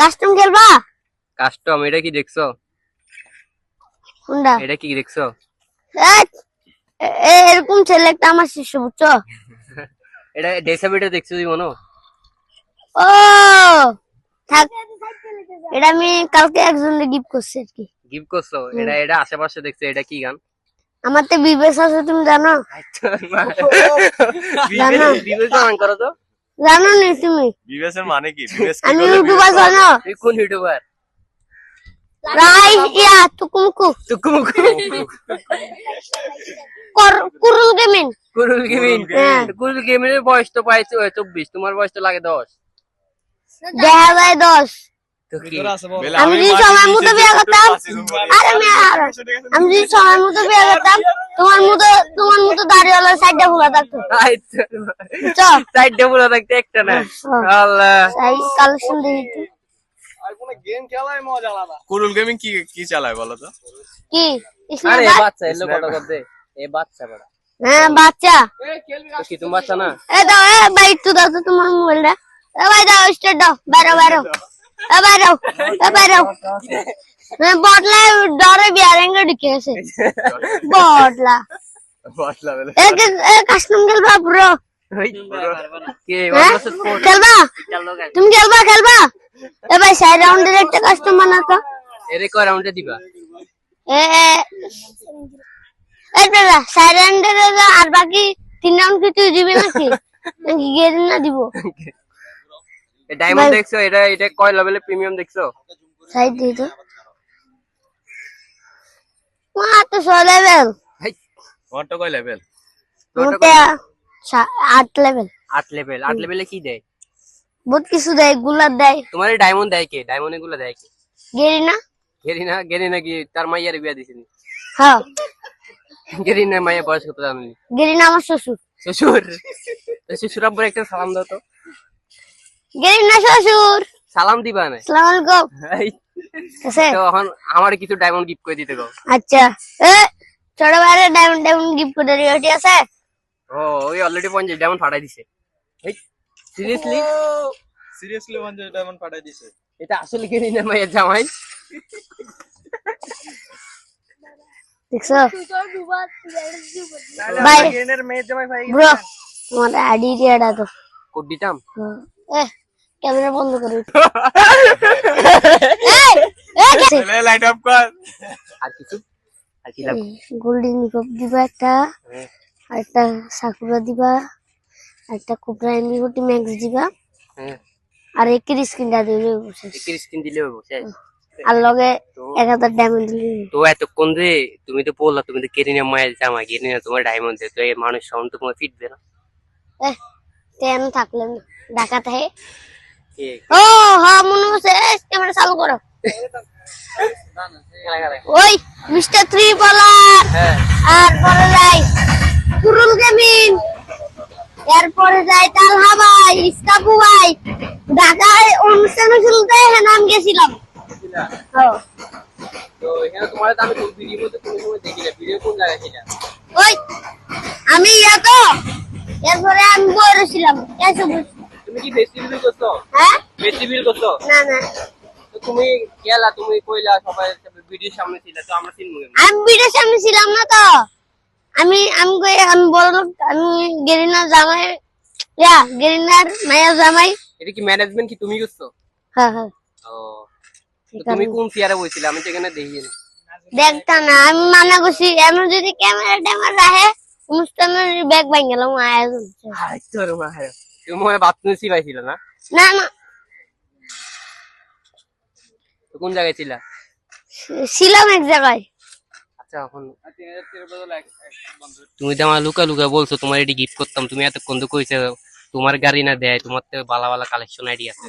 Custom খেলবা? Custom এটা কি দেখছ? কোনটা? এটা কি দেখছ? এ- এরকম ছেলে একটা আমার শিষ্য বুঝছ? এটা ডেসাবিটা দেখছ তুই মনো? ও থাক। এটা আমি কালকে একজনকে গিফট করছি আর কি। গিফট করছ? এটা এটা আশেপাশে দেখছ এটা কি গান? আমার তো বিবেশ আছে তুমি জানো? জানো। বিবেচনা করো তো। জানো নি তুমি? বিবেসের মানে কি? বিবেস কি আমি ইউটিউবার জানো? তুই কোন ইউটিউবার? রাই ইয়া তুকুমুকু তুকুমুকু কর কুরুল গেমিং কুরুল গেমিং হ্যাঁ। কুরুল গেমিং এর বয়স তো প্রায় চব্বিশ। তোমার বয়স তো লাগে দশ। দেখা যায় দশ। তো কি? বেলা। আমি যদি সময় মতো বিয়ে করতাম। আরে মেয়ার আমি যদি সময় মতো বিয়ে করতাম তোমার মতো তোমার মতো দাড়িওয়ালা সাইডটা খোলা থাকতো। বুঝছ সাইডে পুরো থাকতে একটা না? হ্যাঁ। আল্লাহ। তাই কালেকশন দেখি কুরুল গেমিং কি কি চালায় বলো তো? কি? আরে বাচ্চা এলো কথা করতে এ বাচ্চা বড়। হ্যাঁ বাচ্চা। তো কি তুমি বাচ্চা না? এ দাও এ ভাই একটু দাও তো তোমার মোবাইলটা। এ ভাই দাও স্টার্ট দাও। বাইরো বাইরো এ বাইরো এ বাইরো বটলা ডরে বিয়ারেঙ্গে ঢুকে গেছে বটলা বেলা এ কাস্টম খেলবা ব্রো খেলবা তুমি খেলবা খেলবা এ ভাই সাইড রাউন্ডের একটা কাস্টম বানাতো এরে কয় রাউন্ডে দিবা এ এ দাদা সাইড রাউন্ডের আর বাকি তিন রাউন্ড কি তুই দিবি নাকি নাকি না দিব ডায়মন্ড দেখছ এটা এটা কয় লেভেলের প্রিমিয়াম দেখছ সাইড দিয়ে তো মা তো লেভেল তোমারটা কয় লেভেল আট লেভেল আট লেভেল আট লেভেলে কি দেয়? বহুত কিছু দেয়গুলার দেয়। তোমার ডায়মন্ড দেয় কে? ডায়মন্ড এগুলো দেয় কে? গেরি না গেরি না তার মাইয়ার বিয়া হ্যাঁ। গেরি না মাইয়া বয়স কত জানি গেরি না আমার শ্বশুর। শ্বশুর? তো শ্বশুর আব্বুর একটা সালাম দাও তো। গেরি শ্বশুর। সালাম দিবা না? সালাম আলাইকুম। তো এখন আমার কিছু ডায়মন্ড গিফট করে দিতে গো আচ্ছা। এ ছোট বাইরে ডায়মন্ড ডায়মন্ড গিফট করে দিও ঠিক আছে? ও ওই অলরেডি পঞ্চাশ ডায়মন্ড ফাটাই দিছে। সিরিয়াসলি সিরিয়াসলি মানে ডায়মন্ড পাঠাই দিছে। এটা আসলে গেরি না মাইয়ার জামাই? দেখছ? ভাই ব্রো তোমার আইডি দিয়াটা তো। কোড দিতাম? এ ক্যামেরা বন্ধ করে। এই এই কে- লাইট অফ কর। আর কিছু? আর কি লাগবে? গোল্ডেন নিকপ দিবা একটা হ্যাঁ। আর একটা সাকুরা দিবা আর একটা কোবরা এমবিগুটি ম্যাক্স দিবা। হ্যাঁ। আর একের স্ক্রিনটা দিলে। একটি স্ক্রিন দিলে হবে শেষ। আর লগে এক হাজার ডায়মন্ড দিলে তো এতক্ষণ যে তুমি তো বললা তুমি তো কেরিনা মায়ের জামা কেরিনা তোমার ডায়মন্ড তো এই মানুষ সব তোমার ফিটবে না এ তেন থাকলে না। ঢাকাতে হে। কে? ও হ্যাঁ মনে হচ্ছে ক্যামেরা চালু করো। খেলা খেলা। ওই মিস্টার থ্রি বলার হ্যাঁ। আর পরে যাই কুরুল গেমিং এরপরে যাই তালহা ভাই ইস্কাপু ভাই। ঢাকায় অনুষ্ঠান শুনতে হ্যাঁ নাম গেছিলাম আমি ইয়া তো এরপরে আমি বড় ছিলাম। তুমি কি ফেস্টিভ্যাল করছ? হ্যাঁ? ফেস্টিভ্যাল করছ? না না। তুমি গেলা তুমি কইলা সবাই ভিডিওর সামনে ছিল তো আমরা চিনবো কেমনে? আমি বিদেশে আমি ছিলাম না তো। আমি আমি কই আমি বড় লোক আমি জামাই ইয়া গেরিনার মায়ের জামাই। এটা কি ম্যানেজমেন্ট কি তুমি করছ? হ্যাঁ হ্যাঁ। ও তুমি কোন চেয়ারে বসছিলে আমি তো এখানে দেখতা না আমি মানা করছি এমন যদি ক্যামেরা ট্যামেরা রাখে অনুষ্ঠানের ব্যাগ ভাঙ গেলাম আয়োজন তুমি মনে হয় বাথরুমে সিপাইছিল না? না না। কোন জায়গায় ছিলা? ছিলাম এক জায়গায়। আচ্ছা এখন তুমি তো আমার লুকা লুকা বলছো তোমার এটি গিফট করতাম তুমি এতক্ষণ তো কইছো তোমার গাড়ি না দেয় তোমার তো বালা বালা কালেকশন আইডি আছে।